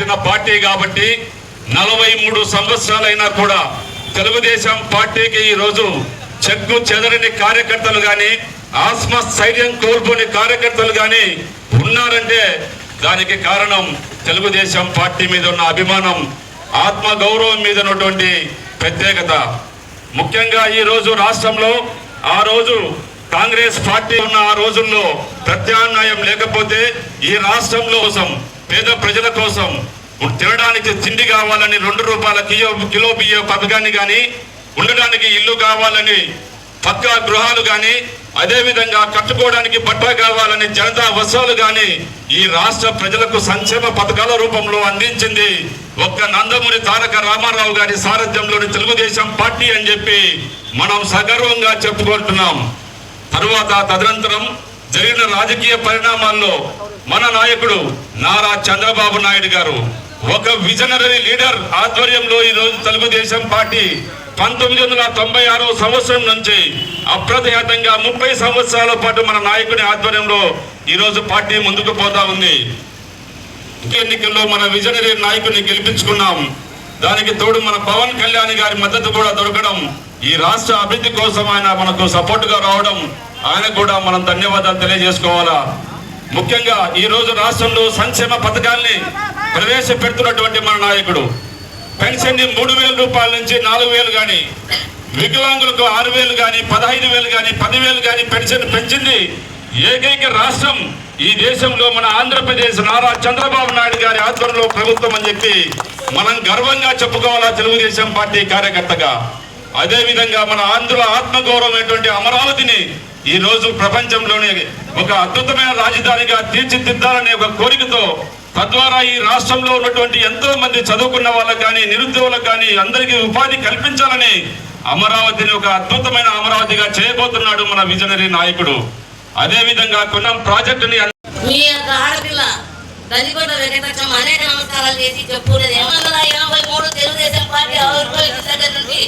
పుట్టిన పార్టీ కాబట్టి నలభై మూడు సంవత్సరాలైనా కూడా తెలుగుదేశం పార్టీకి ఈ రోజు చెక్కు చెదరని కార్యకర్తలు కానీ ఆత్మ స్థైర్యం కోల్పోని కార్యకర్తలు కానీ ఉన్నారంటే దానికి కారణం తెలుగుదేశం పార్టీ మీద ఉన్న అభిమానం ఆత్మ గౌరవం మీద ఉన్నటువంటి ప్రత్యేకత. ముఖ్యంగా ఈ రోజు రాష్ట్రంలో ఆ రోజు కాంగ్రెస్ పార్టీ ఉన్న ఆ రోజుల్లో ప్రత్యామ్నాయం లేకపోతే ఈ రాష్ట్రంలో కోసం పేద ప్రజల కోసం తినడానికి తిండి కావాలని రెండు రూపాయల కిలో కిలో బియ్య పథకాన్ని కానీ ఉండడానికి ఇల్లు కావాలని పక్కా గృహాలు కానీ అదేవిధంగా కట్టుకోవడానికి బట్ట కావాలని జనతా వసూలు కానీ ఈ రాష్ట్ర ప్రజలకు సంక్షేమ పథకాల రూపంలో అందించింది. ఒక్క నందమూరి తారక రామారావు గారి సారథ్యంలోని తెలుగుదేశం పార్టీ అని చెప్పి మనం సగర్వంగా చెప్పుకుంటున్నాం. తరువాత తదనంతరం జరిగిన రాజకీయ పరిణామాల్లో మన నాయకుడు నారా చంద్రబాబు నాయుడు గారు ఒక విజనరీ లీడర్ ఆధ్వర్యంలో ఈ రోజు తెలుగుదేశం పార్టీ పంతొమ్మిది వందల తొంభై ఆరో సంవత్సరం నుంచి అప్రతిహతంగా ముప్పై సంవత్సరాల పాటు మన నాయకుని ఆధ్వర్యంలో ఈరోజు పార్టీ ముందుకు పోతా ఉంది. ఎన్నికల్లో మన విజనరీ నాయకుడిని గెలిపించుకున్నాం. దానికి తోడు మన పవన్ కళ్యాణ్ గారి మద్దతు కూడా దొరకడం ఈ రాష్ట్ర అభివృద్ధి కోసం ఆయన మనకు సపోర్టుగా రావడం ఆయన కూడా మనం ధన్యవాదాలు తెలియజేసుకోవాలా? ముఖ్యంగా ఈ రోజు రాష్ట్రంలో సంక్షేమ పథకాల్ని ప్రవేశపెడుతున్నటువంటి మన నాయకుడు. పెన్షన్ని మూడు వేల రూపాయల నుంచి నాలుగు వేలు కానీ వికలాంగులకు ఆరు వేలు కానీ పదహైదు వేలు కానీ పదివేలు కానీ పెన్షన్ పెంచింది ఏకైక రాష్ట్రం ఈ దేశంలో మన ఆంధ్రప్రదేశ్ నారా చంద్రబాబు నాయుడు గారి ఆధ్వర్యంలో ప్రభుత్వం అని చెప్పి మనం గర్వంగా చెప్పుకోవాలా తెలుగుదేశం పార్టీ కార్యకర్తగా. అదేవిధంగా మన ఆంధ్ర ఆత్మగౌరవం అమరావతిని ఈ రోజు ప్రపంచంలోని ఒక అద్భుతమైన రాజధానిగా తీర్చిదిద్దాలనే ఒక కోరికతో తద్వారా ఈ రాష్ట్రంలో ఉన్నటువంటి ఎంతో మంది చదువుకున్న వాళ్ళకి కానీ నిరుద్యోగులకు కానీ అందరికీ ఉపాధి కల్పించాలని అమరావతిని ఒక అద్భుతమైన అమరావతిగా చేయబోతున్నాడు మన విజనరీ నాయకుడు. అదే విధంగా కొన్నం ప్రాజెక్టుని మీ యొక్క ఆడపిల్ల అనేక నమస్కారాలు చేసి చెప్పుకునేది. ఎనిమిది వందల ఎనభై మూడు తెలుగుదేశం పార్టీ ఆవిర్భవించిన నుండి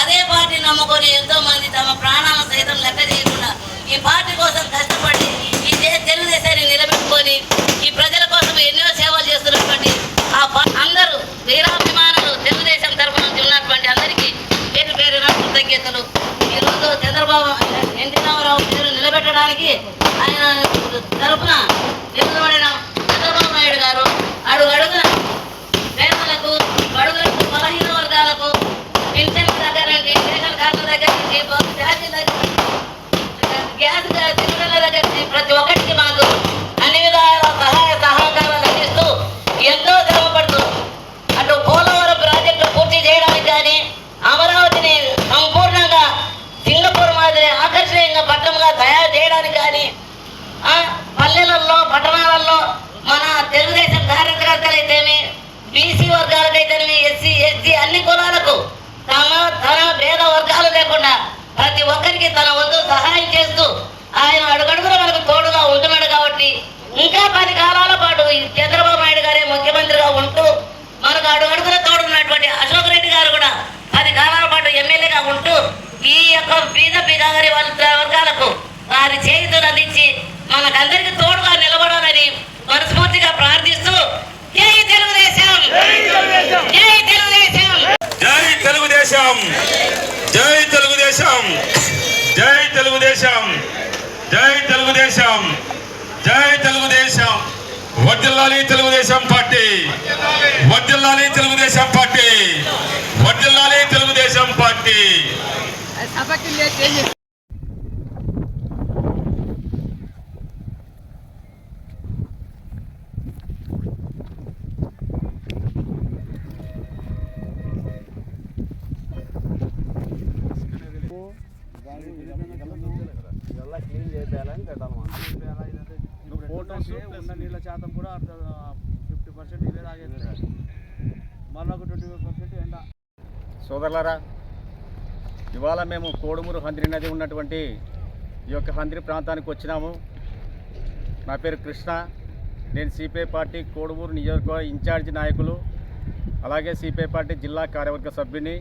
అదే పార్టీ నమ్ముకొని ఎంతో మంది తమ ప్రాణాలను సైతం లెక్క చేయకుండా ఈ పార్టీ కోసం కష్టపడి ఈ తెలుగుదేశాన్ని నిలబెట్టుకొని ఈ ప్రజల కోసం ఎన్నో సేవలు చేస్తున్నటువంటి ఆ అందరూ వీరాభిమానులు తెలుగుదేశం తరఫు నుంచి ఉన్నటువంటి అందరికీ పేరు పేరున కృతజ్ఞతలు. ఈరోజు చంద్రబాబు ఎన్టీ రామారావు పేరు నిలబెట్టడానికి ఆయన తరఫున తయారు కానీ పల్లెలలో పట్టణాలలో మన తెలుగుదేశం కార్యకర్తలైతేమి బీసీ వర్గాలకైతేనే ఎస్సీ ఎస్టీ అన్ని కులాలకు తమ తన భేద వర్గాలు లేకుండా ప్రతి ఒక్కరికి తన వంతు సహాయం చేస్తూ ఆయన అడుగడుగున మనకు తోడుగా ఉంటున్నాడు కాబట్టి ఇంకా పది కాలాల పాటు ఈ చంద్రబాబు నాయుడు గారే ముఖ్యమంత్రిగా ఉంటూ మనకు అడుగడుగున తోడున్నటువంటి అశోక్ రెడ్డి గారు కూడా పది కాలాల పాటు ఎమ్మెల్యేగా ఉంటూ ఈ యొక్క బీద బీదాగరి వాళ్ళ వర్గాలకు వారి చేతులు అందించి మనకందరికి తోడుగా నిలబడాలని మనస్ఫూర్తిగా ప్రార్థిస్తూ జై తెలుగుదేశం! జై తెలుగుదేశం! జై తెలుగుదేశం! జై తెలుగుదేశం! జై తెలుగుదేశం! జై తెలుగుదేశం! జై తెలుగుదేశం! వడ్డిల్లాలి తెలుగుదేశం పార్టీ! వడ్డిల్లాలి తెలుగుదేశం పార్టీ! వడ్డిల్లాలి తెలుగుదేశం పార్టీ ఇవల్ల క్లీన్ చేయాలని పెట్టాలి ఉన్న నీళ్ళ శాతం కూడా ఫిఫ్టీ పర్సెంట్ ఇవే తాగేది మళ్ళీ ఒక ట్వంటీ పర్సెంట్ ఎండ. సోదరులారా ఇవాళ మేము కోడుమూరు హంద్రి నది ఉన్నటువంటి ఈ యొక్క హంద్రి ప్రాంతానికి వచ్చినాము. నా పేరు కృష్ణ. నేను సిపిఐ పార్టీ కోడుమూరు నియోజకవర్గ ఇన్ఛార్జ్ నాయకులు. అలాగే సిపిఐ పార్టీ జిల్లా కార్యవర్గ సభ్యుని.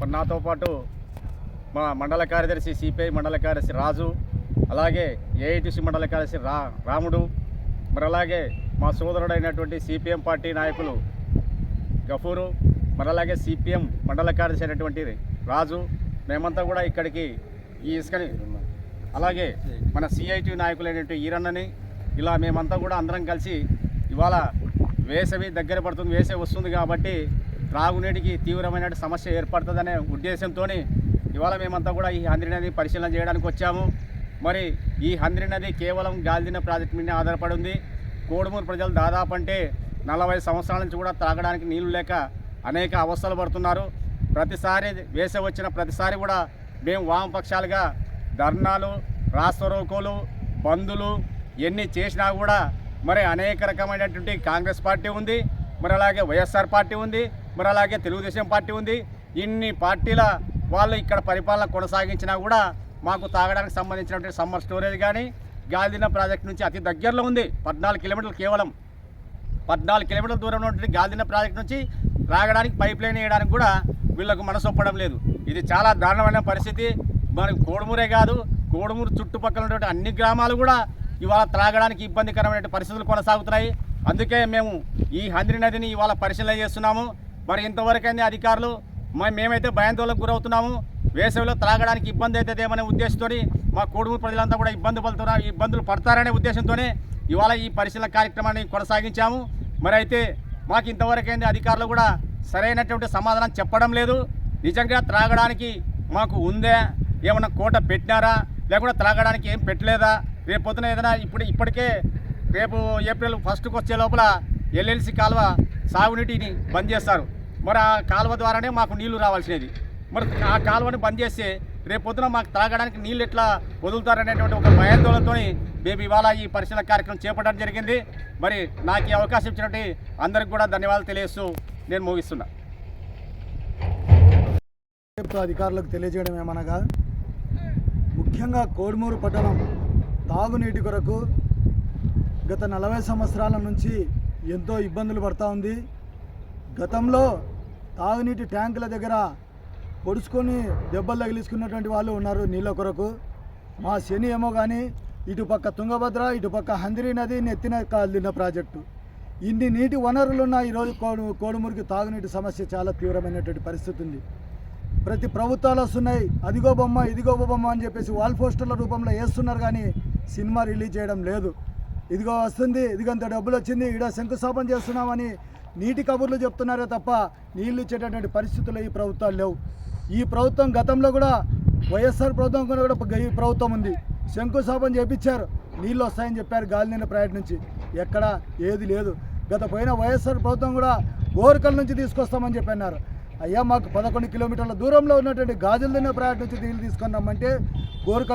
మరి నాతో పాటు మా మండల కార్యదర్శి సిపిఐ మండల కార్యదర్శి రాజు. అలాగే ఏఐటిసి మండల కార్యదర్శి రా రాముడు. మరి అలాగే మా సోదరుడైనటువంటి సిపిఎం పార్టీ నాయకులు గఫూరు మరి అలాగే సిపిఎం మండల కార్యదర్శి అయినటువంటి రాజు మేమంతా కూడా ఇక్కడికి ఈ ఇసుకని అలాగే మన సిఐటి నాయకులైనటువంటి ఈరన్నని ఇలా మేమంతా కూడా అందరం కలిసి ఇవాళ వేసవి దగ్గర పడుతుంది వేసవి వస్తుంది కాబట్టి త్రాగునీటికి తీవ్రమైన సమస్య ఏర్పడుతుందనే ఉద్దేశంతో ఇవాళ మేమంతా కూడా ఈ హంద్రి నది పరిశీలన చేయడానికి వచ్చాము. మరి ఈ హంద్రి నది కేవలం గాలిదిన ప్రాజెక్టు మీద ఆధారపడి ఉంది కోడుమూరు ప్రజలు దాదాపు అంటే నలభై సంవత్సరాల నుంచి కూడా త్రాగడానికి నీళ్ళు లేక అనేక అవస్థలు పడుతున్నారు. ప్రతిసారి వేసే వచ్చిన ప్రతిసారి కూడా మేము వామపక్షాలుగా ధర్నాలు రాస్తరోకోలు బంధులు ఎన్ని చేసినా కూడా మరి అనేక రకమైనటువంటి కాంగ్రెస్ పార్టీ ఉంది మరి అలాగే వైఎస్ఆర్ పార్టీ ఉంది మరి అలాగే తెలుగుదేశం పార్టీ ఉంది. ఇన్ని పార్టీల వాళ్ళు ఇక్కడ పరిపాలన కొనసాగించినా కూడా మాకు తాగడానికి సంబంధించినటువంటి సమ్మర్ స్టోరేజ్ కానీ గాలిదిన ప్రాజెక్ట్ నుంచి అతి దగ్గరలో ఉంది. పద్నాలుగు కిలోమీటర్లు కేవలం. పద్నాలుగు కిలోమీటర్ల దూరంలో ఉన్నటువంటి గాలిదిన ప్రాజెక్ట్ నుంచి రాగడానికి పైప్ లైన్ వేయడానికి కూడా వీళ్ళకు మనసు ఒప్పడం లేదు. ఇది చాలా దారుణమైన పరిస్థితి. మనకు కోడుమూరే కాదు కోడుమూరు చుట్టుపక్కల ఉన్నటువంటి అన్ని గ్రామాలు కూడా ఇవాళ త్రాగడానికి ఇబ్బందికరమైన పరిస్థితులు కొనసాగుతున్నాయి. అందుకే మేము ఈ హంద్రి నదిని ఇవాళ పరిశీలన చేస్తున్నాము. మరి ఇంతవరకైనా అధికారులు మేమైతే భయాందోళనకు గురవుతున్నాము. వేసవిలో త్రాగడానికి ఇబ్బంది అవుతుందేమనే ఉద్దేశంతో మా కూడుము ప్రజలంతా కూడా ఇబ్బంది పడుతున్నారు. ఇబ్బందులు పడతారనే ఉద్దేశంతోనే ఇవాళ ఈ పరిశీలన కార్యక్రమాన్ని కొనసాగించాము. మరి అయితే మాకు ఇంతవరకైంది అధికారులు కూడా సరైనటువంటి సమాధానం చెప్పడం లేదు. నిజంగా త్రాగడానికి మాకు ఉందా? ఏమన్నా కోట పెట్టినారా? లేకుండా త్రాగడానికి ఏం పెట్టలేదా? రేపు పొద్దున ఏదైనా ఇప్పుడు ఇప్పటికే రేపు ఏప్రిల్ ఫస్ట్కి వచ్చే లోపల ఎల్ఎల్సి కాలువ సాగునీటిని బంద్ చేస్తారు. మరి ఆ కాలువ ద్వారానే మాకు నీళ్ళు రావాల్సినది. మరి ఆ కాలువని బంద్ చేస్తే రేపు పొద్దున మాకు తాగడానికి నీళ్ళు ఎట్లా వదులుతారనేటువంటి ఒక భయాందోళనతో మేము ఇవాళ ఈ పరిశీలన కార్యక్రమం చేపట్టడం జరిగింది. మరి నాకు ఈ అవకాశం ఇచ్చినట్టు అందరికి కూడా ధన్యవాదాలు తెలియస్తూ నేను ముగిస్తున్నా. ప్రభుత్వ అధికారులకు తెలియజేయడం ఏమనగా ముఖ్యంగా కోడుమూరు పట్టణం తాగునీటి కొరకు గత నలభై సంవత్సరాల నుంచి ఎంతో ఇబ్బందులు పడతా ఉంది. గతంలో తాగునీటి ట్యాంకుల దగ్గర పొడుచుకొని దెబ్బలు తగిలించుకున్నటువంటి వాళ్ళు ఉన్నారు నీళ్ళ కొరకు. మా శని ఏమో కానీ ఇటుపక్క తుంగభద్ర ఇటుపక్క హందిరి నది నెత్తిన కాలిన ప్రాజెక్టు. ఇన్ని నీటి వనరులున్న ఈరోజు కోడు కోడుమూరికి తాగునీటి సమస్య చాలా తీవ్రమైనటువంటి పరిస్థితి ఉంది. ప్రతి ప్రభుత్వాలు వస్తున్నాయి. అదిగో బొమ్మ ఇదిగో బొమ్మ అని చెప్పేసి వాల్ పోస్టర్ల రూపంలో వేస్తున్నారు కానీ సినిమా రిలీజ్ చేయడం లేదు. ఇదిగో వస్తుంది ఇదిగంత డబ్బులు వచ్చింది ఈడ శంకుస్థాపన చేస్తున్నామని నీటి కబుర్లు చెప్తున్నారే తప్ప నీళ్ళు ఇచ్చేటటువంటి పరిస్థితులు ఈ ప్రభుత్వాలు లేవు. ఈ ప్రభుత్వం గతంలో కూడా వైఎస్ఆర్ ప్రభుత్వం కూడా కూడా ఈ ప్రభుత్వం ఉంది. శంకుస్థాపన చేపించారు. నీళ్ళు వస్తాయని చెప్పారు గాలినీళ్ళ ప్రాజెక్ట్ నుంచి. ఎక్కడ ఏది లేదు. గత పోయిన వైఎస్ఆర్ ప్రభుత్వం కూడా గోరకల్ నుంచి తీసుకొస్తామని చెప్పన్నారు. అయ్యా మాకు పదకొండు కిలోమీటర్ల దూరంలో ఉన్నటువంటి గాజులదిన్న ప్రాజెక్ట్ నుంచి నీళ్ళు తీసుకొని రమ్మంటే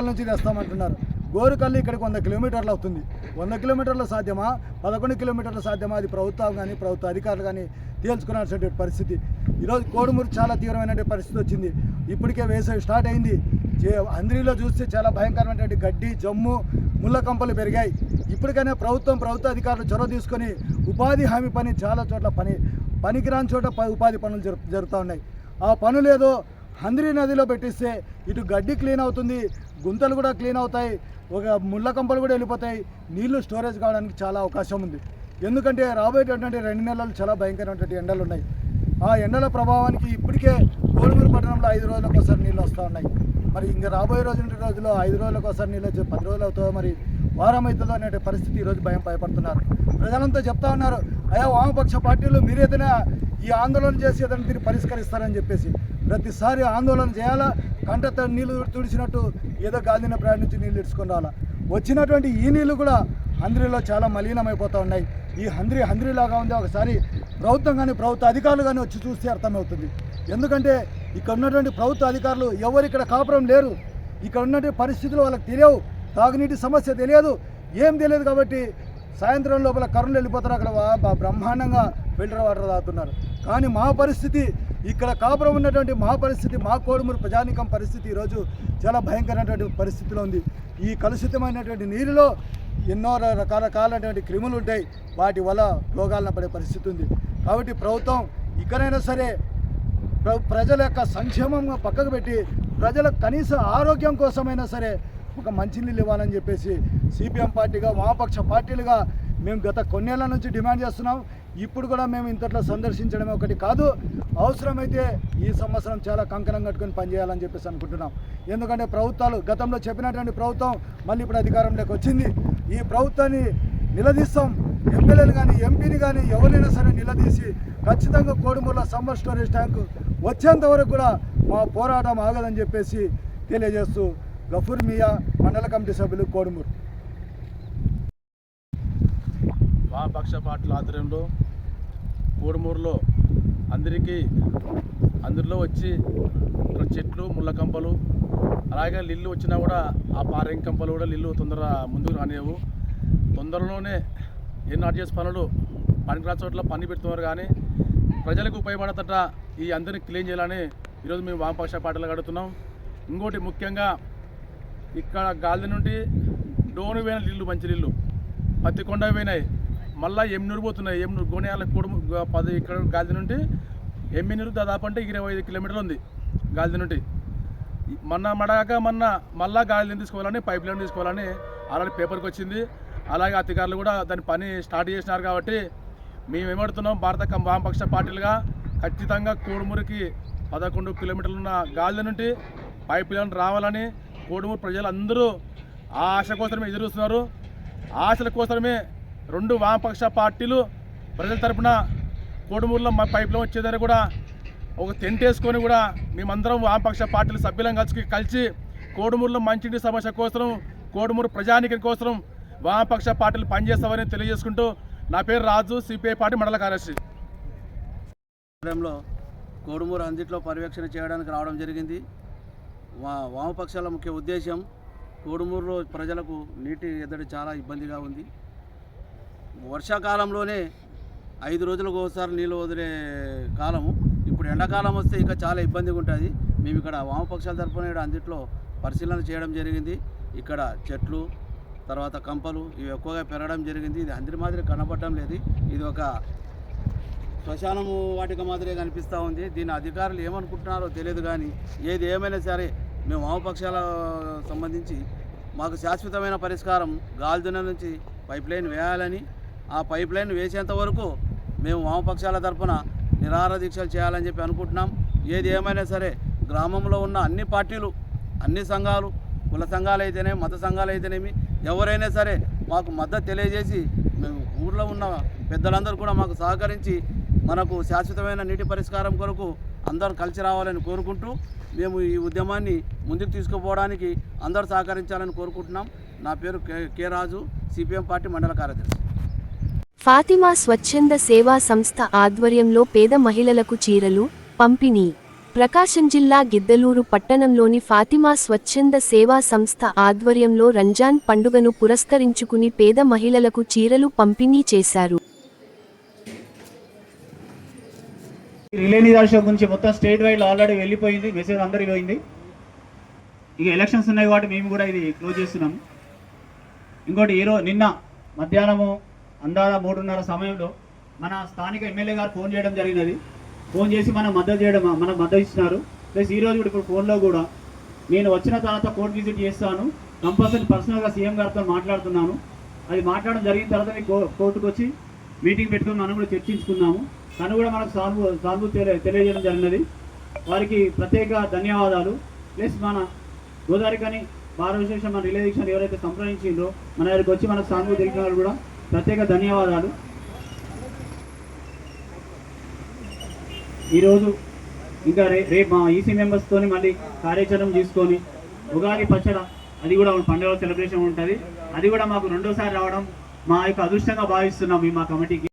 నుంచి తెస్తామంటున్నారు. గోరుకల్లి ఇక్కడికి వంద కిలోమీటర్లు అవుతుంది. వంద కిలోమీటర్లు సాధ్యమా? పదకొండు కిలోమీటర్లు సాధ్యమా? అది ప్రభుత్వం కానీ ప్రభుత్వ అధికారులు కానీ తేల్చుకునాల్సినటువంటి పరిస్థితి. ఈరోజు కోడుమూరు చాలా తీవ్రమైనటువంటి పరిస్థితి వచ్చింది. ఇప్పటికే వేసవి స్టార్ట్ అయింది. చే- అంద్రిలో చూస్తే చాలా భయంకరమైనటువంటి గడ్డి జమ్ము ముళ్ళ కంపలు పెరిగాయి. ఇప్పటికైనా ప్రభుత్వం ప్రభుత్వ అధికారులు చొరవ తీసుకొని ఉపాధి హామీ పని చాలా చోట్ల పని పనికిరాని చోట ప- ఉపాధి పనులు జరుపు జరుగుతూ ఉన్నాయి. ఆ పనులు ఏదో హంద్రి నదిలో పెట్టిస్తే ఇటు గడ్డి క్లీన్ అవుతుంది గుంతలు కూడా క్లీన్ అవుతాయి ఒక ముళ్ళ కంపలు కూడా వెళ్ళిపోతాయి నీళ్ళు స్టోరేజ్ కావడానికి చాలా అవకాశం ఉంది. ఎందుకంటే రాబోయేటటువంటి రెండు నెలలు చాలా భయంకరమైనటువంటి ఎండలు ఉన్నాయి. ఆ ఎండల ప్రభావానికి ఇప్పటికే కోడుమూరు పట్టణంలో ఐదు రోజులకు ఒకసారి నీళ్ళు వస్తూ ఉన్నాయి. మరి ఇంకా రాబోయే రోజు రోజుల్లో ఐదు రోజులకు ఒకసారి నీళ్ళు వచ్చి పది రోజులు అవుతుందో మరి వారం అవుతుందో అనే పరిస్థితి ఈరోజు భయం భయపడుతున్నారు. ప్రజలంతా చెప్తా ఉన్నారు అయా వామపక్ష పార్టీలు మీరు ఏదైనా ఈ ఆందోళన చేసి ఏదైనా దీన్ని పరిష్కరిస్తారని చెప్పేసి. ప్రతిసారి ఆందోళన చేయాలా? కంట నీళ్ళు తుడిచినట్టు ఏదో గాలిన ప్రయాణించి నీళ్ళు ఇడుచుకొని రావాలా వచ్చినటువంటి ఈ నీళ్ళు కూడా హంద్రిలో చాలా మలీనమైపోతూ ఉన్నాయి. ఈ హంద్రి హంద్రిలాగా ఉంది. ఒకసారి ప్రభుత్వం కానీ ప్రభుత్వ అధికారులు కానీ వచ్చి చూస్తే అర్థమవుతుంది. ఎందుకంటే ఇక్కడ ఉన్నటువంటి ప్రభుత్వ అధికారులు ఎవరు ఇక్కడ కాపురం లేరు. ఇక్కడ ఉన్నటువంటి పరిస్థితులు వాళ్ళకి తెలియవు. తాగునీటి సమస్య తెలియదు. ఏం తెలియదు కాబట్టి సాయంత్రం లోపల కరువులు వెళ్ళిపోతారు. అక్కడ వా- బ్రహ్మాండంగా ఫిల్టర్ వాటర్ తాగుతున్నారు. కానీ మా పరిస్థితి ఇక్కడ కాపురం ఉన్నటువంటి మా పరిస్థితి మా కోడుమూరు ప్రజానికం పరిస్థితి ఈరోజు చాలా భయంకరమైనటువంటి పరిస్థితిలో ఉంది. ఈ కలుషితమైనటువంటి నీరులో ఎన్నో రకరకాలైనటువంటి క్రిములు ఉంటాయి. వాటి వల్ల రోగాలను పడే పరిస్థితి ఉంది. కాబట్టి ప్రభుత్వం ఇక్కడైనా సరే ప్ర- ప్రజల యొక్క సంక్షేమం పక్కకు పెట్టి ప్రజల కనీస ఆరోగ్యం కోసమైనా సరే ఒక మంచినీళ్ళు ఇవ్వాలని చెప్పేసి సిపిఎం పార్టీగా వామపక్ష పార్టీలుగా మేము గత కొన్నేళ్ళ నుంచి డిమాండ్ చేస్తున్నాం. ఇప్పుడు కూడా మేము ఇంతట్లో సందర్శించడమే ఒకటి కాదు అవసరమైతే ఈ సంవత్సరం చాలా కంకణం కట్టుకొని పనిచేయాలని చెప్పేసి అనుకుంటున్నాం. ఎందుకంటే ప్రభుత్వాలు గతంలో చెప్పినటువంటి ప్రభుత్వం మళ్ళీ ఇప్పుడు అధికారంలోకి వచ్చింది. ఈ ప్రభుత్వాన్ని నిలదీస్తాం. ఎమ్మెల్యేలు కానీ ఎంపీని కానీ ఎవరైనా సరే నిలదీసి ఖచ్చితంగా కోడుమూరులో సమ్మర్ స్టోరేజ్ ట్యాంకు వచ్చేంత వరకు కూడా మా పోరాటం ఆగదని చెప్పేసి తెలియజేస్తూ గఫూర్ మియా మండల కమిటీ సభ్యులు కోడుమూరు. వామపక్ష పార్టీల ఆధ్వర్యంలో కోడుమూరులో అందరికీ అందరిలో వచ్చి ఇక్కడ చెట్లు ముళ్ళ కంపలు అలాగే నీళ్ళు వచ్చినా కూడా ఆ పారేం కంపలు కూడా నీళ్ళు తొందర ముందుకు రానివ్వు తొందరలోనే ఎన్నో చేసే పనులు పనికిరా చోట్ల పని పెడుతున్నారు కానీ ప్రజలకు ఉపయోగపడతట ఈ అందరిని క్లీన్ చేయాలని ఈరోజు మేము వామపక్ష పార్టీలు కడుతున్నాం. ఇంకోటి ముఖ్యంగా ఇక్కడ గాలి నుండి డోను పోయిన నీళ్ళు మంచి నీళ్ళు. పత్తి కొండ పోయినాయి. మళ్ళీ ఎమ్నూరు పోతున్నాయి? ఎమ్నూరు గోనేయాల కూడా పది ఇక్కడ గాలి నుండి ఎమ్మినూరు దాదాపు అంటే ఇరవై ఐదు కిలోమీటర్లు ఉంది గాలి నుండి. మొన్న మడగాక మొన్న మళ్ళా గాలి తీసుకోవాలని పైప్ లైన్ తీసుకోవాలని అలాంటి పేపర్కి వచ్చింది. అలాగే అధికారులు కూడా దాని పని స్టార్ట్ చేసినారు కాబట్టి మేము ఏమడుతున్నాం భారత వామపక్ష పార్టీలుగా ఖచ్చితంగా కోడుమూరికి పదకొండు కిలోమీటర్లు ఉన్న గాలి నుండి పైప్ లైన్ రావాలని కోడుమూరు ప్రజలందరూ ఆ ఆశ కోసమే ఎదురుస్తున్నారు. ఆశల కోసమే రెండు వామపక్ష పార్టీలు ప్రజల తరపున కోడుమూరులో మా పైపులో లైన్ వచ్చేదని కూడా ఒక తెంటేసుకొని వేసుకొని కూడా మేమందరం వామపక్ష పార్టీల సభ్యులం కలిసి కలిసి కోడుమూరులో మంచినీటి సమస్య కోసం కోడుమూరు ప్రజానికి కోసం వామపక్ష పార్టీలు పనిచేస్తామని తెలియజేసుకుంటూ నా పేరు రాజు సిపిఐ పార్టీ మండల కార్యదర్శి. కోడుమూరు అందిట్లో పర్యవేక్షణ చేయడానికి రావడం జరిగింది. వా వామపక్షాల ముఖ్య ఉద్దేశం కోడుమూరులో ప్రజలకు నీటి ఎద్దడి చాలా ఇబ్బందిగా ఉంది. వర్షాకాలంలోనే ఐదు రోజులకు ఒకసారి నీళ్ళు వదిలే కాలము. ఇప్పుడు ఎండాకాలం వస్తే ఇంకా చాలా ఇబ్బందిగా ఉంటుంది. మేము ఇక్కడ వామపక్షాల తరఫున ఇక్కడ అందిట్లో పరిశీలన చేయడం జరిగింది. ఇక్కడ చెట్లు తర్వాత కంపలు ఇవి ఎక్కువగా పెరగడం జరిగింది. ఇది అందరి మాదిరి కనపడడం లేదు. ఇది ఒక శ్మశానము వాటిక మాదిరే కనిపిస్తూ ఉంది. దీని అధికారులు ఏమనుకుంటున్నారో తెలియదు కానీ ఏది ఏమైనా సరే మేము వామపక్షాల సంబంధించి మాకు శాశ్వతమైన పరిష్కారం గాల్దున నుంచి పైప్ లైన్ వేయాలని ఆ పైప్ లైన్ వేసేంత వరకు మేము వామపక్షాల తరఫున నిరాహార దీక్షలు చేయాలని చెప్పి అనుకుంటున్నాం. ఏది ఏమైనా సరే గ్రామంలో ఉన్న అన్ని పార్టీలు అన్ని సంఘాలు కుల సంఘాలు అయితేనేమి మత సంఘాలు అయితేనేమి ఎవరైనా సరే మాకు మద్దతు తెలియజేసి మేము ఊర్లో ఉన్న పెద్దలందరూ కూడా మాకు సహకరించి మనకు శాశ్వతమైన నీటి పరిష్కారం కొరకు అందరూ కలిసి రావాలని కోరుకుంటూ మేము ఈ ఉద్యమాన్ని ముందుకు తీసుకుపోవడానికి అందరూ సహకరించాలని కోరుకుంటున్నాం. నా పేరు K K Raju CPM party మండల కార్యదర్శి. ఫాతిమా స్వచ్ఛంద సేవా సంస్థ ఆధ్వర్యంలో పేద మహిళలకు చీరలు పంపిణీ ప్రకాశం జిల్లా గిద్దలూరు పట్టణంలోని ఫాతిమా స్వచ్ఛంద సేవా సంస్థ ఆధ్వర్యంలో రంజాన్ పండుగను పురస్కరించుకుని పేద మహిళలకు చీరలు పంపిణీ చేశారు. రిలే నిరాశ గురించి మొత్తం స్టేట్ వైడ్ ఆల్రెడీ వెళ్ళిపోయింది మెసేజ్ అందరికి పోయింది. ఇక ఎలక్షన్స్ ఉన్నాయి కాబట్టి మేము కూడా ఇది క్లోజ్ చేస్తున్నాం. ఇంకోటి ఈరోజు నిన్న మధ్యాహ్నము అందాద మూడున్నర సమయంలో మన స్థానిక ఎమ్మెల్యే గారు ఫోన్ చేయడం జరిగినది ఫోన్ చేసి మనం మద్దతు చేయడం మనం మద్దతు ఇచ్చినారు ప్లస్ ఈరోజు కూడా ఇప్పుడు ఫోన్లో కూడా నేను వచ్చిన తర్వాత కోర్టు విజిట్ చేస్తాను కంపల్సరీ పర్సనల్గా సీఎం గారితో మాట్లాడుతున్నాను అది మాట్లాడడం జరిగిన తర్వాత మీ కో- కోర్టుకు వచ్చి మీటింగ్ పెట్టుకుని మనం కూడా చర్చించుకున్నాము తను కూడా మనకు సాల్వ్ సాల్వ్ తెలియ తెలియజేయడం జరిగినది వారికి ప్రత్యేక ధన్యవాదాలు ప్లస్ మన గోదావరి కానీ భారత విశేషం మన రిలే ఎవరైతే సంప్రదించిండ్రో మన దగ్గరికి వచ్చి మనకు సానుభూతి తెలిపిన వాళ్ళు కూడా ప్రత్యేక ధన్యవాదాలు. ఈరోజు ఇంకా రే రేపు మా ఈసీ మెంబర్స్తోని మళ్ళీ కార్యాచరణ తీసుకొని ఉగాది పచ్చడ అది కూడా పండుగ సెలబ్రేషన్ ఉంటుంది. అది కూడా మాకు రెండోసారి రావడం మా యొక్క అదృష్టంగా భావిస్తున్నాం మా కమిటీకి.